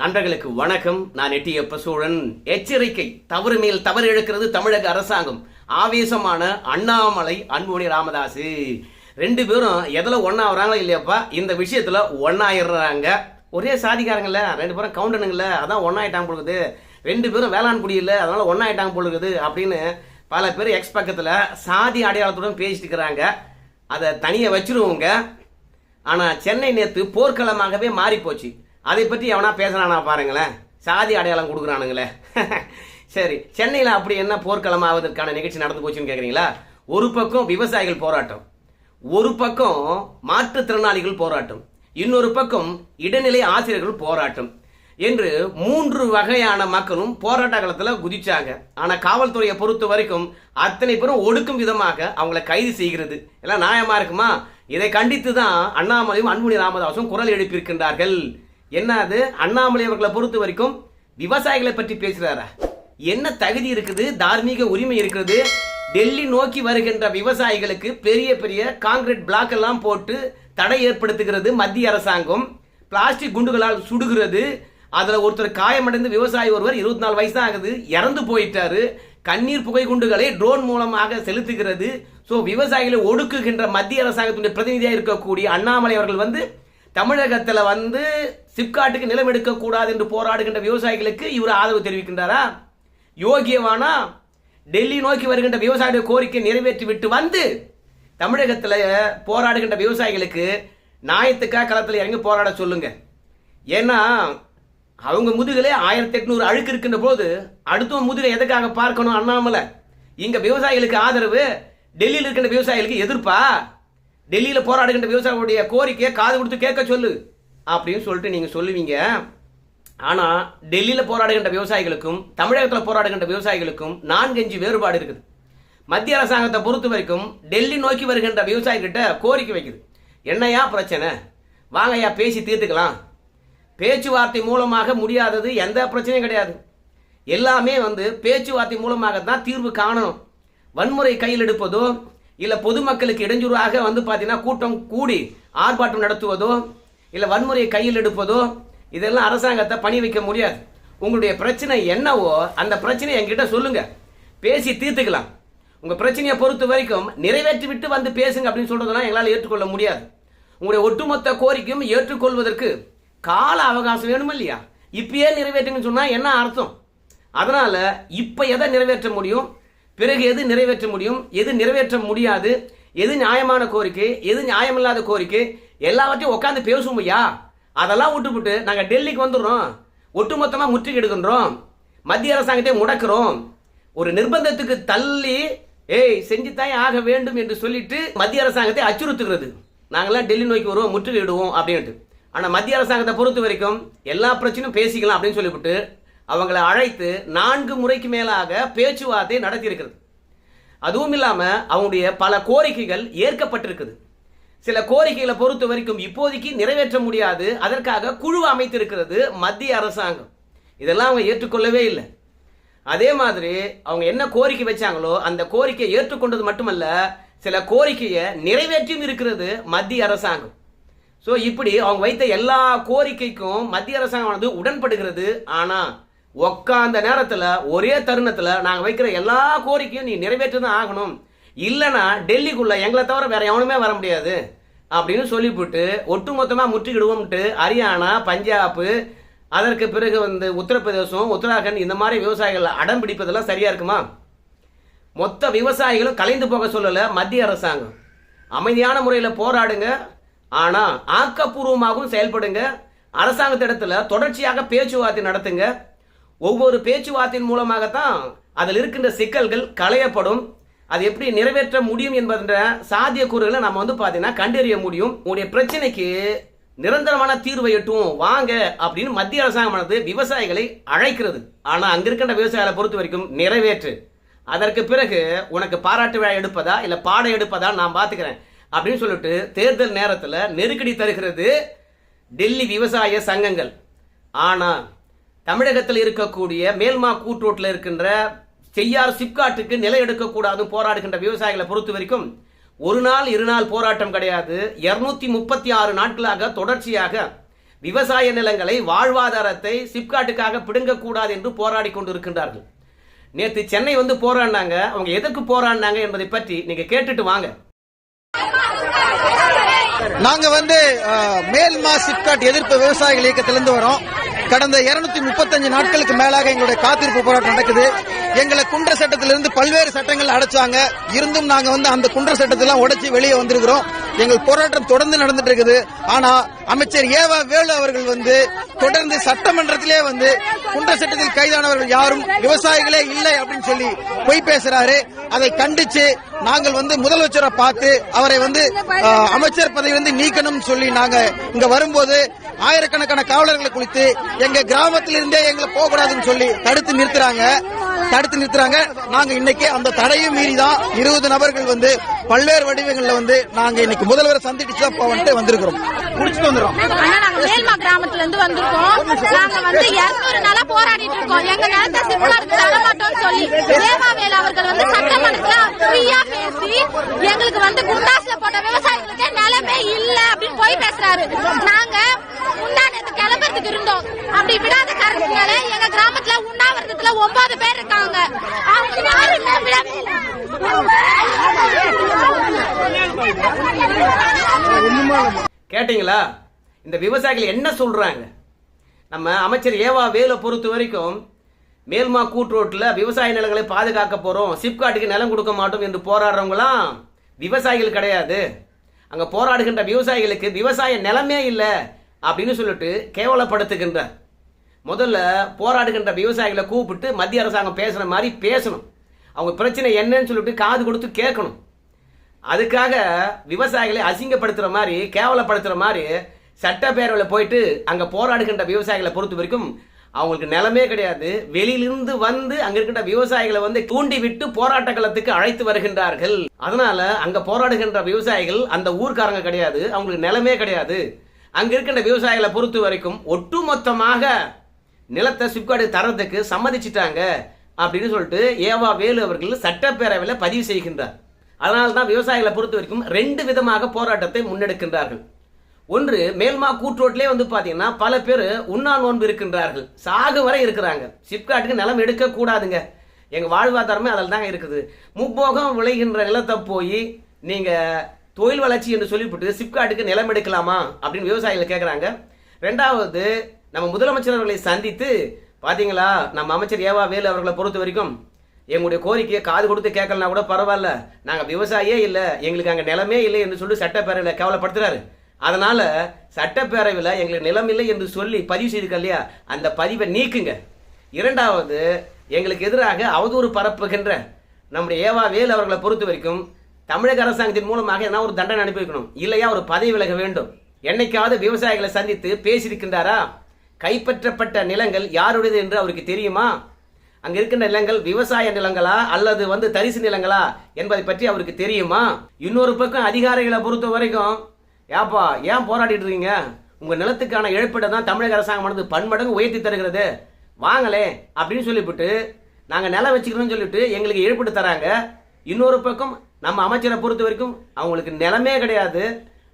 நண்பர்களுக்கு வணக்கம். நான் எட்டியப்ப சோழன் எச்சரிக்கை. தவறு மேல் தவறு இழக்கிறது தமிழக அரசாங்கம். ஆவேசமான அண்ணாமலை அன்புமணி ராமதாசு. ரெண்டு பேரும் எதில் ஒன்றா வராங்களோ இல்லையாப்பா இந்த விஷயத்தில் ஒன்றாயிடுறாங்க ஒரே சாதிக்காரங்கள ரெண்டு பேரும் கவுண்டனுங்கள அதான் ஒன்றாயிட்டாங்க பொழுது ரெண்டு பேரும் வேளாண் குடியில் அதனால ஒன்றாயிட்டாங்க பொழுது அப்படின்னு பல பேர் எக்ஸ் பக்கத்தில் சாதி அடையாளத்துடன் பேசிட்டு இருக்கிறாங்க. அதை தனியாக வச்சிருவோங்க. ஆனால் சென்னை நேற்று போர்க்களமாகவே மாறிப்போச்சு. அதை பற்றி எவனா பேசுகிறானா பாருங்களேன். சாதி அடையாளம் கொடுக்குறானுங்களே. சரி சென்னையில் அப்படி என்ன போர்க்களம் ஆவதற்கான நிகழ்ச்சி நடந்து போச்சுன்னு கேட்குறீங்களா ஒரு பக்கம் விவசாயிகள் போராட்டம் ஒரு பக்கம் மாற்றுத்திறனாளிகள் போராட்டம் இன்னொரு பக்கம் இடைநிலை ஆசிரியர்கள் போராட்டம் என்று மூன்று வகையான மக்களும் போராட்ட காலத்தில் குதிச்சாங்க. ஆனால் காவல்துறையை பொறுத்த வரைக்கும் அத்தனை பேரும் ஒடுக்கும் விதமாக அவங்கள கைது செய்கிறது. எல்லாம் நியாயமாக இருக்குமா? இதை கண்டித்து தான் அண்ணாமலையும் அன்புமணி ராமதாசும் குரல் எழுப்பியிருக்கின்றார்கள். என்ன அது? அண்ணாமலை அவர்களை பொறுத்த வரைக்கும் விவசாயிகளை பற்றி பேசுறாரா? என்ன தகுதி இருக்குது? தார்மீக உரிமை இருக்கிறது டெல்லி நோக்கி வருகின்ற விவசாயிகளுக்கு பெரிய பெரிய காங்கிரீட் பிளாக் எல்லாம் போட்டு தடை ஏற்படுத்துகிறது மத்திய அரசாங்கம். பிளாஸ்டிக் குண்டுகளால் சுடுகிறது. அதில் ஒருத்தர் காயமடைந்து விவசாயி ஒருவர் இருபத்தி நாலு வயசு தான் ஆகுது இறந்து போயிட்டாரு. கண்ணீர் புகை குண்டுகளை ட்ரோன் மூலமாக செலுத்துகிறது. ஸோ விவசாயிகளை ஒடுக்குகின்ற மத்திய அரசாங்கத்துடைய பிரதிநிதியாக இருக்கக்கூடிய அண்ணாமலை அவர்கள் வந்து தமிழகத்தில் வந்து சிப்காட்டுக்கு நிலம் எடுக்கக்கூடாது என்று போராடுகின்ற விவசாயிகளுக்கு இவர் ஆதரவு தெரிவிக்கின்றாரா? யோகியவானா? டெல்லி நோக்கி வருகின்ற விவசாயிகளுடைய கோரிக்கை நிறைவேற்றி விட்டு வந்து தமிழகத்தில் போராடுகின்ற விவசாயிகளுக்கு நியாயத்துக்காக களத்தில் இறங்கி போராட சொல்லுங்க. ஏன்னா அவங்க முதுகிலே ஆயிரத்தி எட்நூறு அழுக்கு இருக்கின்ற போது அடுத்தவங்க முதுகில் எதுக்காக பார்க்கணும் அண்ணாமலை? இங்கே விவசாயிகளுக்கு ஆதரவு டெல்லியில் இருக்கின்ற விவசாயிகளுக்கு எதிர்ப்பா? டெல்லியில் போராடுகின்ற விவசாயிகளுடைய கோரிக்கையை காது கொடுத்து கேட்க சொல்லு. அப்படின்னு சொல்லிட்டு நீங்கள் சொல்லுவீங்க. ஆனால் டெல்லியில் போராடுகின்ற விவசாயிகளுக்கும் தமிழகத்தில் போராடுகின்ற விவசாயிகளுக்கும் நான்கஞ்சு வேறுபாடு இருக்குது. மத்திய அரசாங்கத்தை பொறுத்த வரைக்கும் டெல்லி நோக்கி வருகின்ற விவசாயிகிட்ட கோரிக்கை வைக்குது. என்னையா பிரச்சனை? வாங்கய்யா பேசி தீர்த்துக்கலாம். பேச்சுவார்த்தை மூலமாக முடியாதது எந்த பிரச்சனையும் கிடையாது. எல்லாமே வந்து பேச்சுவார்த்தை மூலமாக தான் தீர்வு காணணும். வன்முறை கையில் எடுப்பதோ இல்லை பொதுமக்களுக்கு இடைஞ்சூறாக வந்து பார்த்தீங்கன்னா கூட்டம் கூடி ஆர்ப்பாட்டம் நடத்துவதோ இல்லை வன்முறையை கையில் எடுப்பதோ இதெல்லாம் அரசாங்கத்தை பணி வைக்க முடியாது. உங்களுடைய பிரச்சனை என்னவோ அந்த பிரச்சனையை என்கிட்ட சொல்லுங்க. பேசி தீர்த்துக்கலாம். உங்க பிரச்சனையை பொறுத்த வரைக்கும் நிறைவேற்றி விட்டு வந்து பேசுங்க அப்படின்னு சொல்றதெல்லாம் எங்களால் ஏற்றுக்கொள்ள முடியாது. உங்களுடைய ஒட்டுமொத்த கோரிக்கையும் ஏற்றுக்கொள்வதற்கு கால அவகாசம் வேணுமா இல்லையா? இப்பயே நிறைவேற்றுங்கன்னு சொன்னா என்ன அர்த்தம்? அதனால இப்ப எதை நிறைவேற்ற முடியும்? பிறகு எது நிறைவேற்ற முடியும்? எது நிறைவேற்ற முடியாது? எது நியாயமான கோரிக்கை? எது நியாயமில்லாத கோரிக்கை? எல்லாவற்றையும் உட்காந்து பேசுவோம் ஐயா. அதெல்லாம் விட்டுவிட்டு நாங்கள் டெல்லிக்கு வந்துடுறோம். ஒட்டுமொத்தமாக முற்றுகை எடுக்கின்றோம். மத்திய அரசாங்கத்தை முடக்கிறோம். ஒரு நிர்பந்தத்துக்கு தள்ளி ஏய் செஞ்சுத்தான் ஆக வேண்டும் என்று சொல்லிட்டு மத்திய அரசாங்கத்தை அச்சுறுத்துகிறது. நாங்களாம் டெல்லி நோக்கி வருவோம் முற்றுகையிடுவோம் அப்படின்ட்டு. ஆனால் மத்திய அரசாங்கத்தை பொறுத்த வரைக்கும் எல்லா பிரச்சனையும் பேசிக்கலாம் அப்படின்னு சொல்லிவிட்டு அவங்களை அழைத்து நான்கு முறைக்கு மேலாக பேச்சுவார்த்தை நடத்தியிருக்கிறது. அதுவும் இல்லாமல் அவங்களுடைய பல கோரிக்கைகள் ஏற்கப்பட்டிருக்குது. சில கோரிக்கைகளை பொறுத்த வரைக்கும் இப்போதைக்கு நிறைவேற்ற முடியாது. அதற்காக குழு அமைத்திருக்கிறது மத்திய அரசாங்கம். இதெல்லாம் அவங்க ஏற்றுக்கொள்ளவே இல்லை. அதே மாதிரி அவங்க என்ன கோரிக்கை வச்சாங்களோ அந்த கோரிக்கையை ஏற்றுக்கொண்டது மட்டுமல்ல சில கோரிக்கையை நிறைவேற்றியும் இருக்கிறது மத்திய அரசாங்கம். ஸோ இப்படி அவங்க வைத்த எல்லா கோரிக்கைக்கும் மத்திய அரசாங்கம் வந்து உடன்படுகிறது. ஆனால் உக்காந்த நேரத்தில் ஒரே தருணத்தில் நாங்கள் வைக்கிற எல்லா கோரிக்கையும் நீ நிறைவேற்றி தான் ஆகணும். இல்லைன்னா டெல்லிக்குள்ளே எங்களை தவிர வேற எவனுமே வர முடியாது. அப்படின்னு சொல்லிவிட்டு ஒட்டுமொத்தமாக முற்றுகிடுவோம்ட்டு ஹரியானா பஞ்சாப் அதற்கு பிறகு வந்து உத்தரப்பிரதேசம் உத்தராகண்ட் இந்த மாதிரி விவசாயிகள் அடம் பிடிப்பதெல்லாம் சரியாக இருக்குமா? மொத்த விவசாயிகளும் கலைந்து போக சொல்லலை மத்திய அரசாங்கம். அமைதியான முறையில் போராடுங்க. ஆனால் ஆக்கப்பூர்வமாகவும் செயல்படுங்க. அரசாங்கத்திடத்தில் தொடர்ச்சியாக பேச்சுவார்த்தை நடத்துங்க. ஒவ்வொரு பேச்சுவார்த்தையின் மூலமாகத்தான் அதில் இருக்கின்ற சிக்கல்கள் களையப்படும். அது எப்படி நிறைவேற்ற முடியும் என்பதன்ற சாத்திய கூறுகளை நம்ம வந்து பார்த்தீங்கன்னா கண்டறிய முடியும். உங்களுடைய பிரச்சனைக்கு நிரந்தரமான தீர்வை எட்டுவோம் வாங்க அப்படின்னு மத்திய அரசாங்கமானது விவசாயிகளை அழைக்கிறது. ஆனால் அங்கே இருக்கின்ற விவசாயிகளை பொறுத்த வரைக்கும் நிறைவேற்று. அதற்கு பிறகு உனக்கு பாராட்டு விழா எடுப்பதா இல்லை பாடம் எடுப்பதா நான் பார்த்துக்கிறேன். அப்படின்னு சொல்லிட்டு தேர்தல் நேரத்தில் நெருக்கடி தருகிறது டெல்லி விவசாய சங்கங்கள். ஆனால் தமிழகத்தில் இருக்கக்கூடிய மேல்மா கூட்டோட்டில் இருக்கின்ற செய்யார் சிப்காட்டுக்கு நிலை எடுக்கக்கூடாது போராடுகின்ற விவசாயிகளை பொறுத்த வரைக்கும் ஒரு நாள் இரு நாள் போராட்டம் கிடையாது. இருநூத்தி முப்பத்தி ஆறு நாட்களாக தொடர்ச்சியாக விவசாய நிலங்களை வாழ்வாதாரத்தை சிப்காட்டுக்காக பிடுங்கக்கூடாது என்று போராடி கொண்டிருக்கின்றார்கள். நேற்று சென்னை வந்து போராடினாங்க. அவங்க எதற்கு போராடினாங்க என்பதை பற்றி நீங்க கேட்டுட்டு வாங்க. நாங்க வந்து மேல்மா சிப்காட் எதிர்ப்பு விவசாயிகள் இயக்கத்திலிருந்து வரோம். கடந்த 235 முப்பத்தஞ்சு நாட்களுக்கு மேலாக எங்களுடைய காத்திருப்பு போராட்டம் நடக்குது. எங்களை குன்ற சட்டத்திலிருந்து பல்வேறு சட்டங்கள் அடைச்சாங்க. இருந்தும் நாங்க வந்து அந்த குன்ற சட்டத்தெல்லாம் உடைச்சு வெளியே வந்திருக்கிறோம். எங்கள் போராட்டம் தொடர்ந்து நடந்துட்டு இருக்குது. ஆனா அமைச்சர் ஏவா வேலு அவர்கள் வந்து தொடர்ந்து சட்டமன்றத்திலே வந்து குன்ற சட்டத்தில் கைதானவர்கள் யாரும் விவசாயிகளே இல்லை அப்படின்னு சொல்லி பொய் பேசுறாரு. அதை கண்டிச்சு நாங்கள் வந்து முதலமைச்சரை பார்த்து அவரை வந்து அமைச்சர் பதவி வந்து நீக்கணும் சொல்லி நாங்க இங்க வரும்போது ஆயிரக்கணக்கான காவலர்களை குளித்து எங்க கிராமத்திலிருந்தே எங்களை போகக்கூடாதுன்னு சொல்லி தடுத்து நிறுத்துறாங்க. தடுத்து நிறுத்துறாங்க. நாங்க இன்னைக்கு அந்த தடையும் மீறி தான் இருபது நபர்கள் வந்து பல்வேறு வடிவங்கள்ல வந்து நாங்க இன்னைக்கு முதல்வரை சந்திச்சு தான் போவன்ட்டு வந்திருக்கிறோம். முடிச்சுட்டு வந்துடும் மேல்மா கிராமத்துல இருந்து வந்திருக்கோம். நாங்க வந்து இருநூறு நாளா போராடிட்டு இருக்கோம். எங்க நிலத்தை சொல்லி தேவாவேல் அவர்கள் வந்து சட்டமன்றத்துல ஃப்ரீயா பேசி எங்களுக்கு வந்து குண்டாஸ்ல போட்ட விவசாயிகளுக்கு நிலமே இல்ல அப்படின்னு போய் பேசுறாரு. நாங்க முந்தானத்து கிளம்புறதுக்கு இருந்தோம். அப்படி விடாத காரணத்தினால எங்க கிராமத்துல உண்ணாவிரதத்துல ஒன்பது பேர் இருக்காங்க. அவங்க கேட்டீங்களா? இந்த விவசாயிகள் என்ன சொல்றாங்க? நம்ம அமைச்சர் ஏவா வேலை பொறுத்த வரைக்கும் மேல்மா கூட்டுரோட்டில் விவசாய நிலங்களை பாதுகாக்க போறோம். சிப்காட்டுக்கு நிலம் கொடுக்க மாட்டோம் என்று போராடுறவங்களாம் விவசாயிகள் கிடையாது. அங்க போராடுகின்ற விவசாயிகளுக்கு விவசாய நிலமே இல்லை அப்படின்னு சொல்லிட்டு கேவலப்படுத்துகின்றார். முதல்ல போராடுகின்ற விவசாயிகளை கூப்பிட்டு மத்திய அரசாங்கம் பேசுகிற மாதிரி பேசணும். அவங்க பிரச்சனை என்னன்னு சொல்லிட்டு காது கொடுத்து கேட்கணும். அதுக்காக விவசாயிகளை அசிங்கப்படுத்துற மாதிரி கேவலப்படுத்துற மாதிரி சட்டப்பேரவையில் போயிட்டு அங்கே போராடுகின்ற விவசாயிகளை பொறுத்த வரைக்கும் அவங்களுக்கு நிலமே கிடையாது. வெளியிலிருந்து வந்து அங்க இருக்கின்ற விவசாயிகளை வந்து தூண்டி விட்டு போராட்ட களத்துக்கு அழைத்து வருகின்றார்கள். அதனால அங்க போராடுகின்ற விவசாயிகள் அந்த ஊர்க்காரங்க கிடையாது. அவங்களுக்கு நிலமே கிடையாது. அங்க இருக்கின்ற விவசாயிகளை பொறுத்த வரைக்கும் ஒட்டுமொத்தமாக நிலத்தை சிப்காடு தரத்துக்கு சம்மதிச்சிட்டாங்க அப்படின்னு சொல்லிட்டு ஏவா வேலு அவர்கள் சட்டப்பேரவையில் பதிவு செய்கின்றார். அதனால தான் விவசாயிகளை பொறுத்த வரைக்கும் ரெண்டு விதமாக போராட்டத்தை முன்னெடுக்கின்றார்கள். ஒன்று மேல்மா கூற்றோட்டிலே வந்து பார்த்தீங்கன்னா பல பேர் உண்ணா நோன்பு இருக்கின்றார்கள். சாகு வரை இருக்கிறாங்க. சிப்காட்டுக்கு நிலம் எடுக்கக்கூடாதுங்க எங்கள் வாழ்வாதாரமே அதில் தாங்க இருக்குது. முப்போகம் விளைகின்ற நிலத்தை போய் நீங்கள் தொழில் வளர்ச்சி என்று சொல்லிவிட்டு சிப்காட்டுக்கு நிலம் எடுக்கலாமா அப்படின்னு விவசாயிகள் கேட்குறாங்க ரெண்டாவது நம்ம முதலமைச்சர் அவர்களை சந்தித்து பார்த்தீங்களா நம்ம அமைச்சர் ஏவா வேலு அவர்களை பொறுத்த வரைக்கும் எங்களுடைய கோரிக்கையை காது கொடுத்து கேட்கலனா கூட பரவாயில்ல. நாங்கள் விவசாயியே இல்லை எங்களுக்கு அங்கே நிலமே இல்லை என்று சொல்லி சட்டப்பேரவையில் கேவலப்படுத்துறாரு. அதனால சட்டப்பேரவையில் எங்களுக்கு நிலம் இல்லை என்று சொல்லி பதிவு செய்திருக்க இல்லையா அந்த பதிவை நீக்குங்க. இரண்டாவது எங்களுக்கு எதிராக அவதூறு பரப்புகின்ற நம்முடைய ஏவா வேலு அவர்களை பொறுத்த வரைக்கும் தமிழக அரசாங்கத்தின் மூலமாக என்ன ஒரு தண்டனை அனுப்பி வைக்கணும்? இல்லையா ஒரு பதவி விலக வேண்டும். என்னைக்காவது விவசாயிகளை சந்தித்து பேசியிருக்கின்றாரா? கைப்பற்றப்பட்ட நிலங்கள் யாருடையது என்று அவருக்கு தெரியுமா? அங்க இருக்கின்ற நிலங்கள் விவசாய நிலங்களா அல்லது வந்து தரிசு நிலங்களா என்பதை பற்றி அவருக்கு தெரியுமா? இன்னொரு பக்கம் அதிகாரிகளை பொறுத்த வரைக்கும் ஏப்பா ஏன் போராடிட்டு இருக்கீங்க? உங்க நிலத்துக்கான இழப்பீடை தான் தமிழக அரசாங்கமானது பன்மடங்கு உயர்த்தி தருகிறது. வாங்களே அப்படின்னு சொல்லிவிட்டு நாங்கள் நிலம் வச்சுக்கிறோம்னு சொல்லிட்டு எங்களுக்கு இழப்பீடு தராங்க. இன்னொரு பக்கம் நம்ம அமைச்சரை பொறுத்த வரைக்கும் அவங்களுக்கு நிலமே கிடையாது.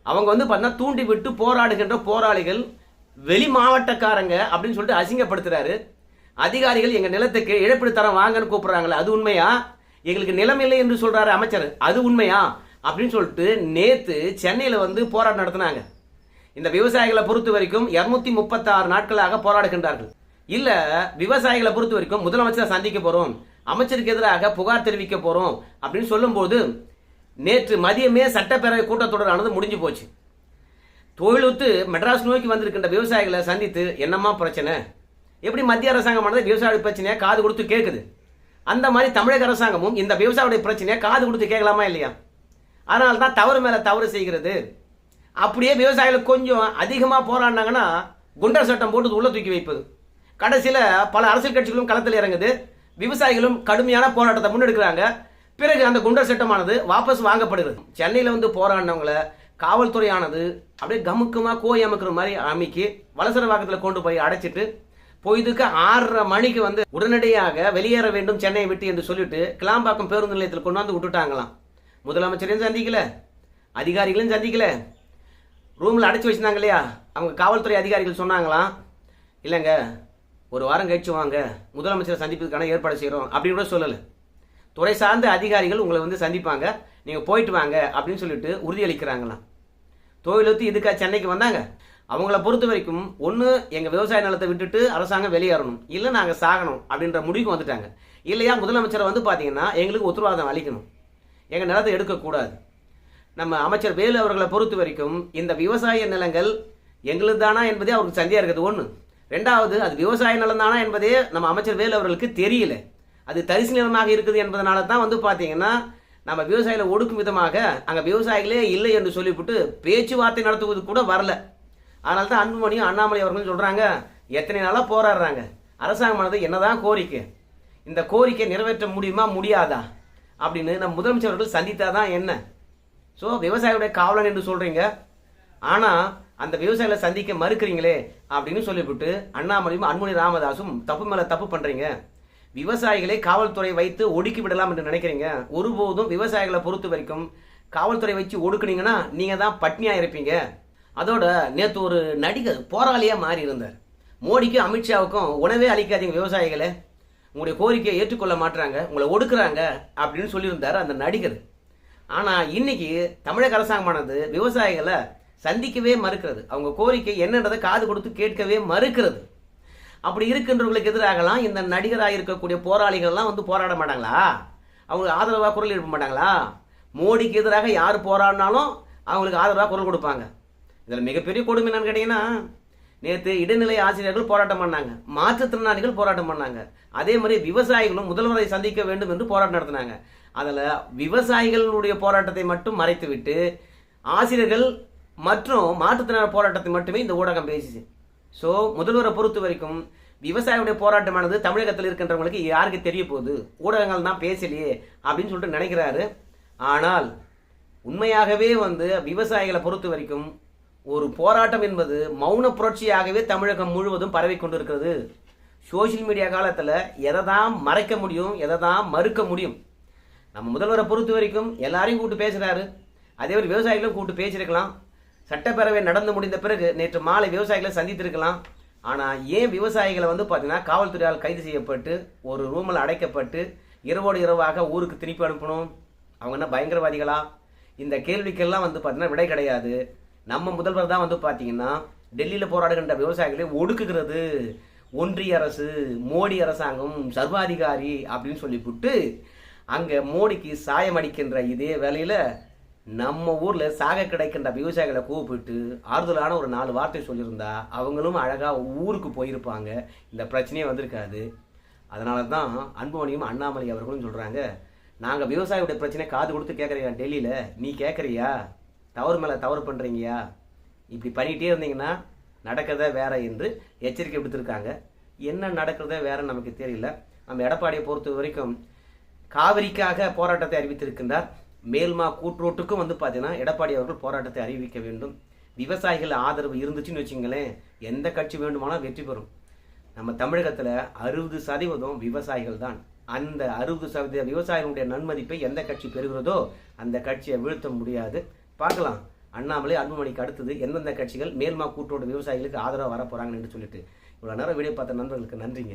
அவங்க வந்து பார்த்தீங்கன்னா தூண்டி விட்டு போராடுகின்ற போராளிகள் வெளி மாவட்டக்காரங்க அப்படின்னு சொல்லிட்டு அசிங்கப்படுத்துறாரு. அதிகாரிகள் எங்க நிலத்துக்கு இழப்பீடு தரம் வாங்கன்னு கூப்பிடுறாங்களே அது உண்மையா? எங்களுக்கு நிலம் இல்லை என்று சொல்றாரு அமைச்சர். அது உண்மையா? அப்படின்னு சொல்லிட்டு நேத்து சென்னையில வந்து போராட்டம் நடத்தினாங்க. இந்த விவசாயிகளை பொறுத்த வரைக்கும் இருநூத்தி முப்பத்தாறு நாட்களாக போராடுகின்றார்கள். இல்ல விவசாயிகளை பொறுத்த வரைக்கும் முதலமைச்சரை சந்திக்க போறோம் அமைச்சருக்கு எதிராக புகார் தெரிவிக்க போறோம் அப்படின்னு சொல்லும்போது நேற்று மதியமே சட்டப்பேரவை கூட்டத்தொடரானது முடிஞ்சு போச்சு. தொழிலுத்து மெட்ராஸ் நோக்கி வந்திருக்கின்ற விவசாயிகளை சந்தித்து என்னம்மா பிரச்சனை? எப்படி மத்திய அரசாங்கமானது விவசாய பிரச்சனையை காது கொடுத்து கேட்குது அந்த மாதிரி தமிழக அரசாங்கமும் இந்த விவசாயியுடைய பிரச்சனையை காது கொடுத்து கேட்கலாமா இல்லையா? அதனால தான் தவறு மேலே தவறு செய்கிறது. அப்படியே விவசாயிகள் கொஞ்சம் அதிகமாக போராடினாங்கன்னா குண்டர் சட்டம் போட்டு உள்ள தூக்கி வைப்பது. கடைசியில் பல அரசியல் கட்சிகளும் களத்தில் இறங்குது. விவசாயிகளும் கடுமையான போராட்டத்தை முன்னெடுக்கிறாங்க. பிறகு அந்த குண்டர் சட்டமானது வாபஸ் வாங்கப்படுகிறது. சென்னையில் வந்து போராடினவங்களை காவல்துறையானது அப்படியே கமுக்கமா கோய் அமுக்கிற மாதிரி அமைக்கி வலசரவாக்கத்தில் கொண்டு போய் அடைச்சிட்டு பொய்துக்கு ஆறரை மணிக்கு வந்து உடனடியாக வெளியேற வேண்டும் சென்னையை விட்டு என்று சொல்லிட்டு கிளாம்பாக்கம் பேருந்து நிலையத்தில் கொண்டு வந்து விட்டுட்டாங்களாம். முதலமைச்சரையும் சந்திக்கல அதிகாரிகளையும் சந்திக்கல. ரூமில் அடைச்சி வச்சிருந்தாங்க இல்லையா? அவங்க காவல்துறை அதிகாரிகள் சொன்னாங்களாம் இல்லைங்க ஒரு வாரம் கழிச்சு வாங்க முதலமைச்சரை சந்திப்பதற்கான ஏற்பாடு செய்கிறோம் அப்படின்னு கூட சொல்லலை. துறை சார்ந்த அதிகாரிகள் உங்களை வந்து சந்திப்பாங்க. நீங்கள் போயிட்டு வாங்க அப்படின்னு சொல்லிட்டு உறுதியளிக்கிறாங்களாம். தொழிலுத்து இதுக்கா சென்னைக்கு வந்தாங்க. அவங்கள பொறுத்த வரைக்கும் ஒன்று எங்கள் விவசாய நிலத்தை விட்டுட்டு அரசாங்கம் வெளியேறணும். இல்லை நாங்கள் சாகணும் அப்படின்ற முடிவுக்கு வந்துட்டாங்க. இல்லையா முதலமைச்சரை வந்து பார்த்தீங்கன்னா எங்களுக்கு உத்தரவாதம் அளிக்கணும். எங்கள் நிலத்தை எடுக்கக்கூடாது நம்ம அமைச்சர் வேலு அவர்களை பொறுத்த வரைக்கும் இந்த விவசாய நிலங்கள் எங்களுது தானா என்பதே அவருக்கு சந்தியாக இருக்குது. ஒன்று ரெண்டாவது அது விவசாய நிலம் தானா என்பதே நம்ம அமைச்சர் வேலு அவர்களுக்கு தெரியல. அது தரிசு நிலமாக இருக்குது என்பதனால தான் வந்து பார்த்தீங்கன்னா நம்ம விவசாயிகளை ஒடுக்கும் விதமாக அங்கே விவசாயிகளே இல்லை என்று சொல்லிவிட்டு பேச்சுவார்த்தை நடத்துவது கூட வரல. அதனால தான் அன்புமணியும் அண்ணாமலை அவர்களும் சொல்கிறாங்க எத்தனை நாளாக போராடுறாங்க? அரசாங்கமானது என்னதான் கோரிக்கை. இந்த கோரிக்கை நிறைவேற்ற முடியுமா முடியாதா? அப்படின்னு நம்ம முதலமைச்சர் சந்தித்தா தான் என்ன? ஸோ விவசாயியுடைய காவலன் என்று சொல்கிறீங்க ஆனால் அந்த விவசாயிகளை சந்திக்க மறுக்கிறீங்களே அப்படின்னு சொல்லிவிட்டு அண்ணாமலையும் அன்புமணி ராமதாசும் தப்பு மேலே தப்பு பண்ணுறீங்க விவசாயிகளை காவல்துறை வைத்து ஒடுக்கி விடலாம் என்று நினைக்கிறீங்க? ஒருபோதும் விவசாயிகளை பொறுத்த வரைக்கும் காவல்துறை வச்சு ஒடுக்குனீங்கன்னா நீங்கள் தான் பட்னியாக இருப்பீங்க. அதோட நேற்று ஒரு நடிகர் போராளியாக மாறி இருந்தார். மோடிக்கும் அமித்ஷாவுக்கும் உணவே அளிக்காதீங்க விவசாயிகளை. உங்களுடைய கோரிக்கையை ஏற்றுக்கொள்ள மாட்டுறாங்க உங்களை ஒடுக்குறாங்க அப்படின்னு சொல்லியிருந்தார் அந்த நடிகர். ஆனால் இன்னைக்கு தமிழக அரசாங்கமானது விவசாயிகளை சந்திக்கவே மறுக்கிறது. அவங்க கோரிக்கை என்னன்றதை காது கொடுத்து கேட்கவே மறுக்கிறது. அப்படி இருக்கின்றவங்களுக்கு எதிராகலாம் இந்த நடிகராக இருக்கக்கூடிய போராளிகள்லாம் வந்து போராட மாட்டாங்களா? அவங்களுக்கு ஆதரவாக குரல் எழுப்ப மாட்டாங்களா? மோடிக்கு எதிராக யார் போராடினாலும் அவங்களுக்கு ஆதரவாக குரல் கொடுப்பாங்க. இதில் மிகப்பெரிய கொடுமை என்னன்னு கேட்டிங்கன்னா நேற்று இடைநிலை ஆசிரியர்கள் போராட்டம் பண்ணாங்க. மாற்றுத்திறனாளிகள் போராட்டம் பண்ணாங்க. அதே மாதிரி விவசாயிகளும் முதல்வரை சந்திக்க வேண்டும் என்று போராட்டம் நடத்தினாங்க. அதில் விவசாயிகளுடைய போராட்டத்தை மட்டும் மறைத்துவிட்டு ஆசிரியர்கள் மற்றும் மாற்றுத்திறனாளர் போராட்டத்தை மட்டுமே இந்த ஊடகம் பேசிச்சு. ஸோ முதல்வரை பொறுத்த வரைக்கும் விவசாயியுடைய போராட்டமானது தமிழகத்தில் இருக்கின்றவங்களுக்கு யாருக்கு தெரிய போகுது? ஊடகங்கள் தான் பேசலையே அப்படின்னு சொல்லிட்டு நினைக்கிறாரு. ஆனால் உண்மையாகவே வந்து விவசாயிகளை பொறுத்த வரைக்கும் ஒரு போராட்டம் என்பது மௌன புரட்சியாகவே தமிழகம் முழுவதும் பரவி கொண்டிருக்கிறது. சோஷியல் மீடியா காலத்தில் எதை தான் மறைக்க முடியும் எதை தான் மறுக்க முடியும்? நம்ம முதல்வரை பொறுத்த வரைக்கும் எல்லாரையும் கூப்பிட்டு பேசுகிறாரு அதே மாதிரி விவசாயிகளும் கூப்பிட்டு பேசியிருக்கலாம். சட்டப்பேரவை நடந்து முடிந்த பிறகு நேற்று மாலை விவசாயிகளை சந்தித்திருக்கலாம். ஆனால் ஏன் விவசாயிகளை வந்து பார்த்தீங்கன்னா காவல்துறையால் கைது செய்யப்பட்டு ஒரு ரூமில் அடைக்கப்பட்டு இரவோடு இரவாக ஊருக்கு திருப்பி அனுப்பணும்? அவங்க என்ன பயங்கரவாதிகளா? இந்த கேள்விக்கெல்லாம் வந்து பார்த்தீங்கன்னா விடை கிடையாது. நம்ம முதல்வர் தான் வந்து பார்த்தீங்கன்னா டெல்லியில் போராடுகின்ற விவசாயிகளை ஒடுக்குகிறது. ஒன்றிய அரசு மோடி அரசாங்கம் சர்வாதிகாரி அப்படின்னு சொல்லிவிட்டு அங்கே மோடிக்கு சாயம் அடிக்கின்ற இதே வேலையில் நம்ம ஊரில் சாக கிடைக்கின்ற விவசாயிகளை கூப்பிட்டு ஆறுதலான ஒரு நாலு வார்த்தை சொல்லியிருந்தா அவங்களும் அழகாக ஊருக்கு போயிருப்பாங்க. இந்த பிரச்சனையே வந்திருக்காது. அதனால தான் அன்புமணியும் அண்ணாமலை அவர்களும் சொல்கிறாங்க நாங்கள் விவசாயியோட பிரச்சனை காது கொடுத்து கேட்குறியா டெல்லியில். நீ கேட்குறியா தவறு மேலே தவறு பண்ணுறீங்கயா இப்படி பண்ணிகிட்டே இருந்தீங்கன்னா நடக்கிறதே வேற என்று எச்சரிக்கை விடுத்திருக்காங்க. என்ன நடக்கிறதே வேறன்னு நமக்கு தெரியல. நம்ம எடப்பாடியை பொறுத்த வரைக்கும் காவிரிக்காக போராட்டத்தை அறிவித்திருக்கின்றார். மேல்மா கூற்றோட்டுக்கும் வந்து பார்த்தீங்கன்னா எடப்பாடி அவர்கள் போராட்டத்தை அறிவிக்க வேண்டும். விவசாயிகள் ஆதரவு இருந்துச்சுன்னு வச்சுங்களேன் எந்த கட்சி வேண்டுமானால் வெற்றி பெறும். நம்ம தமிழகத்தில் அறுபது சதவீதம் விவசாயிகள் தான். அந்த அறுபது சதவீத விவசாயிகளுடைய நன்மதிப்பை எந்த கட்சி பெறுகிறதோ அந்த கட்சியை வீழ்த்த முடியாது. பார்க்கலாம். அண்ணாமலை அன்புமணிக்கு அடுத்தது எந்தெந்த கட்சிகள் மேல்மா கூட்டோட விவசாயிகளுக்கு ஆதரவாக வர போகிறாங்கன்னு சொல்லிட்டு. இவ்வளோ நேரம் வீடியோ பார்த்த நண்பர்களுக்கு நன்றிங்க.